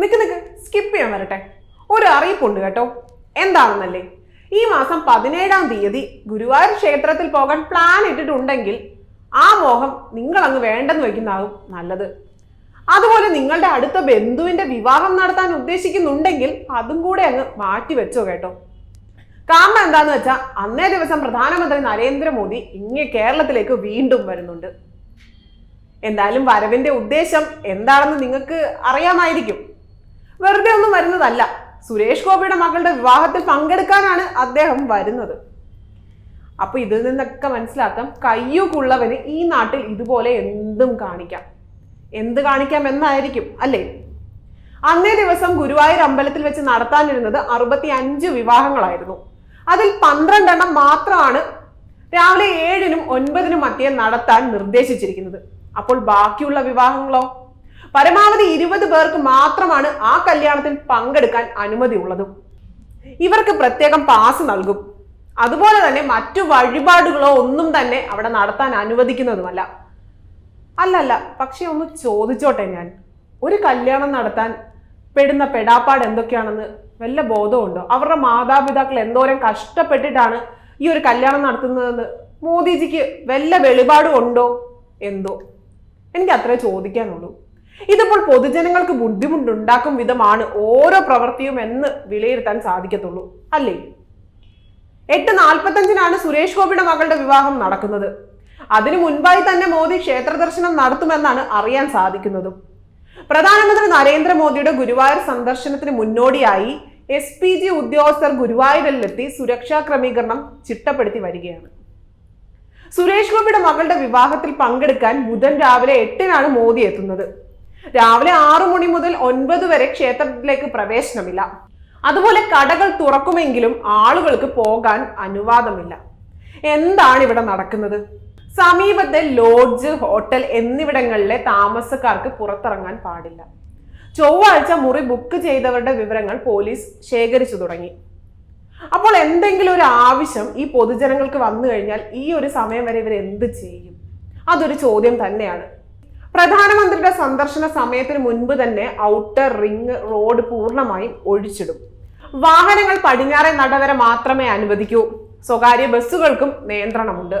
നിക്ക് നിക്ക് skip ചെയ്യാൻ വരട്ടെ. ഒരു അറിയിപ്പുണ്ട് കേട്ടോ. എന്താണെന്നല്ലേ? ഈ മാസം പതിനേഴാം തീയതി ഗുരുവായൂർ ക്ഷേത്രത്തിൽ പോകാൻ പ്ലാൻ ഇട്ടിട്ടുണ്ടെങ്കിൽ ആ മോഹം നിങ്ങൾ അങ്ങ് വേണ്ടെന്ന് വയ്ക്കുന്നതാകും നല്ലത്. അതുപോലെ നിങ്ങളുടെ അടുത്ത ബന്ധുവിന്റെ വിവാഹം നടത്താൻ ഉദ്ദേശിക്കുന്നുണ്ടെങ്കിൽ അതും കൂടെ അങ്ങ് മാറ്റി വെച്ചോ കേട്ടോ. കാരണം എന്താന്ന് വെച്ചാൽ അന്നേ ദിവസം പ്രധാനമന്ത്രി നരേന്ദ്രമോദി ഇങ്ങേ കേരളത്തിലേക്ക് വീണ്ടും വരുന്നുണ്ട്. എന്തായാലും വരവിന്റെ ഉദ്ദേശം എന്താണെന്ന് നിങ്ങൾക്ക് അറിയാമായിരിക്കും. വെറുതെ ഒന്നും വരുന്നതല്ല. സുരേഷ് ഗോപിയുടെ മകളുടെ വിവാഹത്തിൽ പങ്കെടുക്കാനാണ് അദ്ദേഹം വരുന്നത്. അപ്പൊ ഇതിൽ നിന്നൊക്കെ മനസ്സിലാക്കാം കയ്യൂക്കുള്ളവന് ഈ നാട്ടിൽ ഇതുപോലെ എന്തും കാണിക്കാം. എന്ത് കാണിക്കാം എന്നായിരിക്കും അല്ലേ? അന്നേ ദിവസം ഗുരുവായൂർ അമ്പലത്തിൽ വെച്ച് നടത്താനിരുന്നത് അറുപത്തി അഞ്ച് വിവാഹങ്ങളായിരുന്നു. അതിൽ പന്ത്രണ്ടെണ്ണം മാത്രമാണ് രാവിലെ ഏഴിനും ഒൻപതിനും മധ്യേ നടത്താൻ നിർദ്ദേശിച്ചിരിക്കുന്നത്. അപ്പോൾ ബാക്കിയുള്ള വിവാഹങ്ങളോ? പരമാവധി ഇരുപത് പേർക്ക് മാത്രമാണ് ആ കല്യാണത്തിൽ പങ്കെടുക്കാൻ അനുമതി ഉള്ളതും ഇവർക്ക് പ്രത്യേകം പാസ് നൽകും. അതുപോലെ തന്നെ മറ്റു വഴിപാടുകളോ ഒന്നും തന്നെ അവിടെ നടത്താൻ അനുവദിക്കുന്നതുമല്ല. അല്ലല്ല പക്ഷെ ഒന്ന് ചോദിച്ചോട്ടെ ഞാൻ. ഒരു കല്യാണം നടത്താൻ പെടുന്ന പെടാപ്പാട് എന്തൊക്കെയാണെന്ന് വല്ല ബോധമുണ്ടോ അവരുടെ മാതാപിതാക്കൾ എന്തോരം കഷ്ടപ്പെട്ടിട്ടാണ് ഈ ഒരു കല്യാണം നടത്തുന്നതെന്ന് മോദിജിക്ക് വല്ല വെളിപാടും ഉണ്ടോ? എന്തോ. എനിക്ക് അത്രേ ചോദിക്കാനുള്ളൂ. ഇതിപ്പോൾ പൊതുജനങ്ങൾക്ക് ബുദ്ധിമുട്ടുണ്ടാക്കും വിധമാണ് ഓരോ പ്രവൃത്തിയും എന്ന് വിലയിരുത്താൻ സാധിക്കത്തുള്ളൂ. അല്ലേ? എട്ട് നാൽപ്പത്തഞ്ചിനാണ് സുരേഷ് ഗോപിയുടെ മകളുടെ വിവാഹം നടക്കുന്നത്. അതിനു മുൻപായി തന്നെ മോദി ക്ഷേത്ര ദർശനം നടത്തുമെന്നാണ് അറിയാൻ സാധിക്കുന്നതും. പ്രധാനമന്ത്രി നരേന്ദ്രമോദിയുടെ ഗുരുവായൂർ സന്ദർശനത്തിന് മുന്നോടിയായി എസ് പി ജി ഉദ്യോഗസ്ഥർ ഗുരുവായൂരിലെത്തി സുരക്ഷാ ക്രമീകരണം ചിട്ടപ്പെടുത്തി വരികയാണ്. സുരേഷ് ഗോപിയുടെ മകളുടെ വിവാഹത്തിൽ പങ്കെടുക്കാൻ ബുധൻ രാവിലെ എട്ടിനാണ് മോദി എത്തുന്നത്. രാവിലെ ആറു മണി മുതൽ ഒൻപത് വരെ ക്ഷേത്രത്തിലേക്ക് പ്രവേശനമില്ല. അതുപോലെ കടകൾ തുറക്കുമെങ്കിലും ആളുകൾക്ക് പോകാൻ അനുവാദമില്ല. എന്താണ് ഇവിടെ നടക്കുന്നത്? സമീപത്തെ ലോഡ്ജ് ഹോട്ടൽ എന്നിവിടങ്ങളിലെ താമസക്കാർക്ക് പുറത്തിറങ്ങാൻ പാടില്ല. ചൊവ്വാഴ്ച മുറി ബുക്ക് ചെയ്തവരുടെ വിവരങ്ങൾ പോലീസ് ശേഖരിച്ചു തുടങ്ങി. അപ്പോൾ എന്തെങ്കിലും ഒരു ആവശ്യം ഈ പൊതുജനങ്ങൾക്ക് വന്നു കഴിഞ്ഞാൽ ഈ ഒരു സമയം വരെ ഇവർ എന്ത് ചെയ്യും? അതൊരു ചോദ്യം തന്നെയാണ്. പ്രധാനമന്ത്രിയുടെ സന്ദർശന സമയത്തിന് മുൻപ് തന്നെ ഔട്ടർ റിംഗ് റോഡ് പൂർണമായും ഒഴിച്ചിടും. വാഹനങ്ങൾ പടിഞ്ഞാറെ നടവരെ മാത്രമേ അനുവദിക്കൂ. സ്വകാര്യ ബസ്സുകൾക്കും നിയന്ത്രണമുണ്ട്.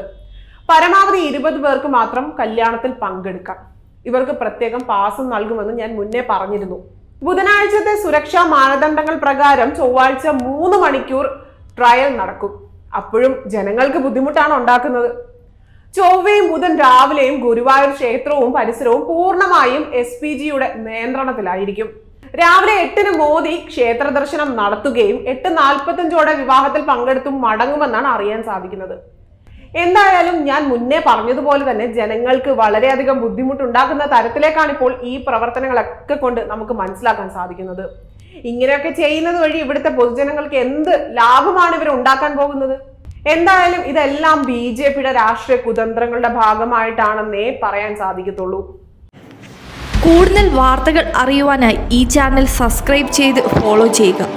പരമാവധി ഇരുപത് പേർക്ക് മാത്രം കല്യാണത്തിൽ പങ്കെടുക്കാം. ഇവർക്ക് പ്രത്യേകം പാസും നൽകുമെന്ന് ഞാൻ മുന്നേ പറഞ്ഞിരുന്നു. ബുധനാഴ്ചത്തെ സുരക്ഷാ മാനദണ്ഡങ്ങൾ പ്രകാരം ചൊവ്വാഴ്ച മൂന്ന് മണിക്കൂർ ട്രയൽ നടക്കും. അപ്പോഴും ജനങ്ങൾക്ക് ബുദ്ധിമുട്ടാണ് ഉണ്ടാക്കുന്നത്. ചൊവ്വയും ബുധൻ രാവിലെയും ഗുരുവായൂർ ക്ഷേത്രവും പരിസരവും പൂർണമായും എസ് പി ജിയുടെ നിയന്ത്രണത്തിലായിരിക്കും. രാവിലെ എട്ടിന് മോദി ക്ഷേത്ര ദർശനം നടത്തുകയും എട്ട് നാൽപ്പത്തഞ്ചോടെ വിവാഹത്തിൽ പങ്കെടുത്തും മടങ്ങുമെന്നാണ് അറിയാൻ സാധിക്കുന്നത്. എന്തായാലും ഞാൻ മുന്നേ പറഞ്ഞതുപോലെ തന്നെ ജനങ്ങൾക്ക് വളരെയധികം ബുദ്ധിമുട്ടുണ്ടാക്കുന്ന തരത്തിലേക്കാണ് ഇപ്പോൾ ഈ പ്രവർത്തനങ്ങളൊക്കെ കൊണ്ട് നമുക്ക് മനസ്സിലാക്കാൻ സാധിക്കുന്നത്. ഇങ്ങനെയൊക്കെ ചെയ്യുന്നത് വഴി ഇവിടുത്തെ പൊതുജനങ്ങൾക്ക് എന്ത് ലാഭമാണ് ഇവർ ഉണ്ടാക്കാൻ പോകുന്നത്? എന്തായാലും ഇതെല്ലാം ബി ജെ പിയുടെ രാഷ്ട്രീയ കുതന്ത്രങ്ങളുടെ ഭാഗമായിട്ടാണെന്നേ പറയാൻ സാധിക്കത്തുള്ളൂ. കൂടുതൽ വാർത്തകൾ അറിയുവാനായി ഈ ചാനൽ സബ്സ്ക്രൈബ് ചെയ്ത് ഫോളോ ചെയ്യുക.